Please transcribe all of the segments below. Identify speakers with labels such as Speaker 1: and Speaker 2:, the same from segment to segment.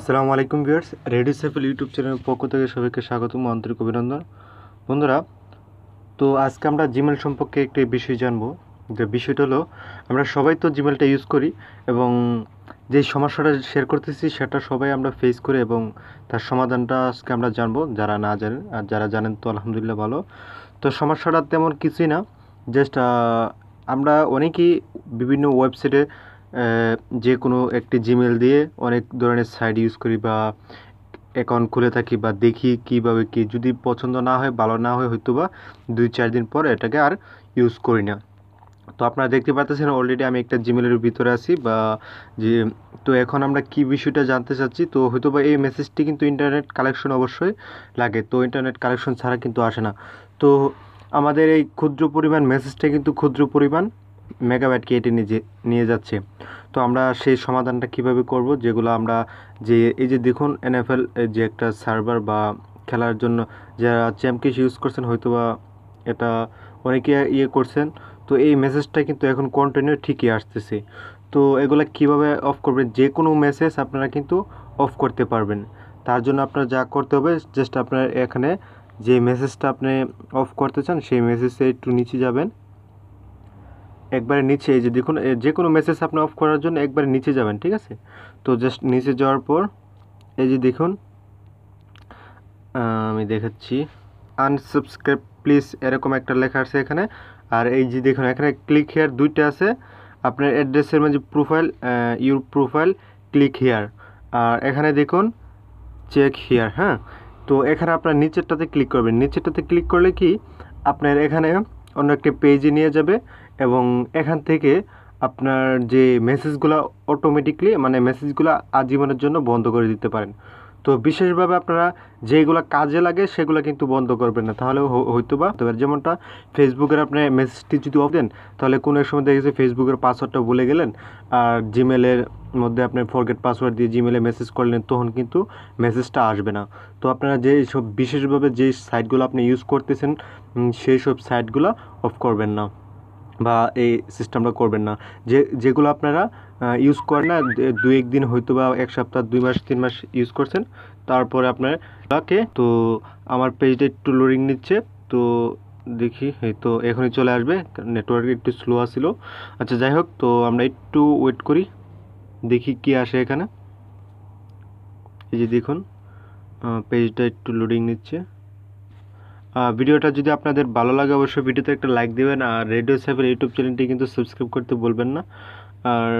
Speaker 1: আসসালামু আলাইকুম viewers radio সেফেল YouTube চ্যানেলের পক্ষ থেকে সবাইকে স্বাগতম, আন্তরিক অভিনন্দন। বন্ধুরা, তো আজকে আমরা জিমেল সম্পর্কে একটি বিষয় জানব। যে বিষয়টা হলো, আমরা সবাই তো জিমেলটা ইউজ করি এবং যেই সমস্যাটা শেয়ার করতেছি সেটা সবাই আমরা ফেস করি এবং তার সমাধানটা আজকে আমরা জানব। যারা না জানেন, আর যারা জানেন তো আলহামদুলিল্লাহ ভালো। তো সমস্যাটা তেমন কিছুই না জাস্ট আমরা অনেকেই বিভিন্ন ওয়েবসাইটে যে কোনো একটি জিমেল দিয়ে অনেক ধরনের সাইট ইউজ করি বা অ্যাকাউন্ট খুলে থাকি বা দেখি কীভাবে কি। যদি পছন্দ না হয়, ভালো না হয় হয়তো বা দুই চার দিন পর এটাকে আর ইউজ করি না। তো আপনারা দেখতে পাচ্ছেন অলরেডি আমি একটা জিমেলের ভিতরে আছি বা যে, তো এখন আমরা কি বিষয়টা জানতে চাচ্ছি, তো হয়তো বা এই মেসেজটি কিন্তু ইন্টারনেট কালেকশন অবশ্যই লাগে, তো ইন্টারনেট কালেকশন ছাড়া কিন্তু আসে না। তো আমাদের এই ক্ষুদ্র পরিমাণ মেসেজটা কিন্তু ক্ষুদ্র পরিমাণ মেগাবাইটকে এটি নিজে, নিয়ে যাচ্ছে। তো আমরা সেই সমাধানটা কীভাবে করব? যেগুলো আমরা যে, এই যে দেখুন এনএফএল যে একটা সার্ভার বা খেলার জন্য যারা চ্যাম্পকেস ইউজ করছেন হয়তো বা এটা অনেকে ইয়ে করছেন। তো এই মেসেজটা কিন্তু এখন কন্টিনিউ ঠিকই আসতেছে। তো এগুলো কীভাবে অফ করবেন? যে কোনো মেসেজ আপনারা কিন্তু অফ করতে পারবেন। তার জন্য আপনার যা করতে হবে জাস্ট আপনার এখানে যে মেসেজটা আপনি অফ করতে চান, সেই মেসেজে একটু নিচে যাবেন। একবারে নিচে, এই যে দেখুন যে কোনো মেসেজ আপনি অফ করার জন্য একবারে নিচে যাবেন, ঠিক আছে? তো জাস্ট নিচে যাওয়ার পর, এই যে দেখুন আমি দেখাচ্ছি। আনসাবস্ক্রাইব প্লিজ এরকম একটা লেখা আছে এখানে। আর এই যে দেখুন, এখানে ক্লিক হেয়ার দুইটা আছে। আপনার অ্যাড্রেসের মাঝে profile your profile click here আর এখানে দেখুন চেক হেয়ার হ্যাঁ? তো এখানে আপনার নিচেরটাতে ক্লিক করবেন। নিচেরটাতে ক্লিক করলে কি? আপনার এখানে অন্য একটি পেজে নিয়ে যাবে। এবং এখান থেকে আপনার যে মেসেজগুলো অটোমেটিকলি মানে মেসেজগুলো আজীবনের জন্য বন্ধ করে দিতে পারেন। তো বিশেষভাবে আপনারা যেগুলো কাজে লাগে, সেগুলো কিন্তু বন্ধ করবেন না। তাহলে হয়তো বা যেমনটা ফেসবুকের আপনি মেসেজটি যদি অফ দেন, তাহলে কোনো এক সময় দেখেছি ফেসবুকের পাসওয়ার্ডটা ভুলে গেলেন আর জিমেলের মধ্যে আপনি ফরগেট পাসওয়ার্ড দিয়ে জিমেলে মেসেজ করলেন, তখন কিন্তু মেসেজটা আসবে না। তো আপনারা যে সব বিশেষভাবে যে সাইটগুলো আপনি ইউজ করতেছেন সেই সব সাইটগুলো অফ করবেন না। বা এই সিস্টেমটা করবেন না। যে, যেগুলো আপনারা ইউজ করেন না, দু- একদিন হয়তো বা এক সপ্তাহ, দুই মাস, তিন মাস ইউজ করছেন, তারপরে আপনার তো আমার পেজটা একটু লোডিং নিচ্ছে, তো দেখি, এই তো এখনই চলে আসবে নেটওয়ার্ক একটু স্লো আসছিল আচ্ছা যাই হোক, তো আমরা একটু ওয়েট করি, দেখি কি আসে এখানে। এই যে দেখুন পেজটা একটু লোডিং নিচ্ছে। ভিডিওটা যদি আপনাদের ভালো লাগে, অবশ্যই ভিডিওতে একটা লাইক দিবেন, আর রেডিও সেভেন ইউটিউব চ্যানেলটি কিন্তু সাবস্ক্রাইব করতে বলবেন না। আর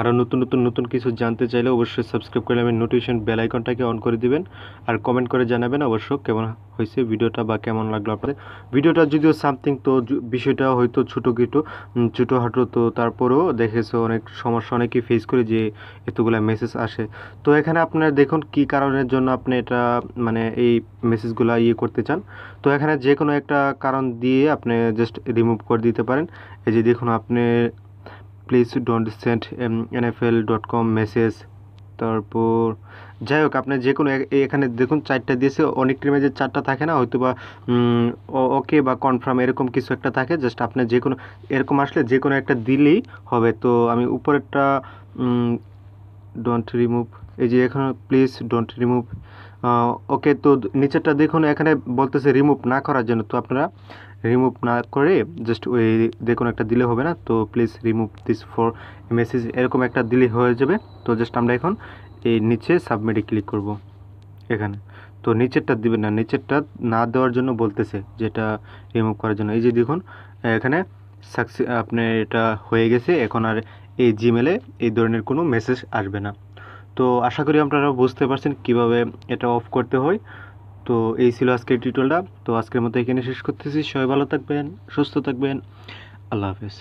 Speaker 1: আরও নতুন নতুন নতুন কিছু জানতে চাইলে অবশ্যই সাবস্ক্রাইব করে আমি নোটিফিকেশন বেল আইকনটাকে অন করে দিবেন। আর কমেন্ট করে জানাবেন অবশ্য কেমন হয়েছে ভিডিওটা বা কেমন লাগল আপনাদের। ভিডিওটা যদিও সামথিং তো বিষয়টা হয়তো ছোটো কিটো ছোটোখাটো তো তারপরেও দেখেছ অনেক সমস্যা অনেকেই ফেস করে যে এতগুলো মেসেজ আসে। তো এখানে আপনারা দেখুন কি কারণের জন্য আপনি এটা মানে এই মেসেজগুলো ইয়ে করতে চান। তো এখানে যে কোনো একটা কারণ দিয়ে আপনি জাস্ট রিমুভ করে দিতে পারেন। এই যে দেখুন, আপনি please don't send NFL dot com message তারপর, যাই হোক, আপনি যে কোনো এখানে দেখুন, চারটা দিয়েছে, অনেক টিমে যে চারটা থাকে না হয়তো বা ওকে বা কনফার্ম এরকম কিছু একটা থাকে জাস্ট আপনি যে কোনো এরকম আসলে যে কোনো একটা দিলেই হবে। তো আমি উপরেরটা ডোন্ট রিমুভ এই যে এখানে প্লিজ ডোন্ট রিমুভ ওকে তো নিচেরটা দেখুন, এখানে বলতেছে রিমুভ না করার জন্য। তো আপনারা রিমুভ না করে জাস্ট ওই দেখুন, একটা দিলে হবে না। তো please remove this for message এরকম একটা দিলে হয়ে যাবে। তো জাস্ট আমরা এখন এই নিচে সাবমিটে ক্লিক করব। এখানে। তো নিচেরটা দিবেন না। নিচেরটা না দেওয়ার জন্য বলতেছে যেটা রিমুভ করার জন্য। এই যে দেখুন, এখানে সাকসে আপনার এটা হয়ে গেছে। এখন আর এই জিমেলে এই ধরনের কোনো মেসেজ আসবে না। তো আশা করি আপনারা বুঝতে পারছেন কীভাবে এটা অফ করতে হয়। তো এই ছিল আজকের টিউটোরিয়ালটা তো আজকের মতো এখানে শেষ করতেছি। সবাই ভালো থাকবেন, সুস্থ থাকবেন। আল্লাহ হাফেজ।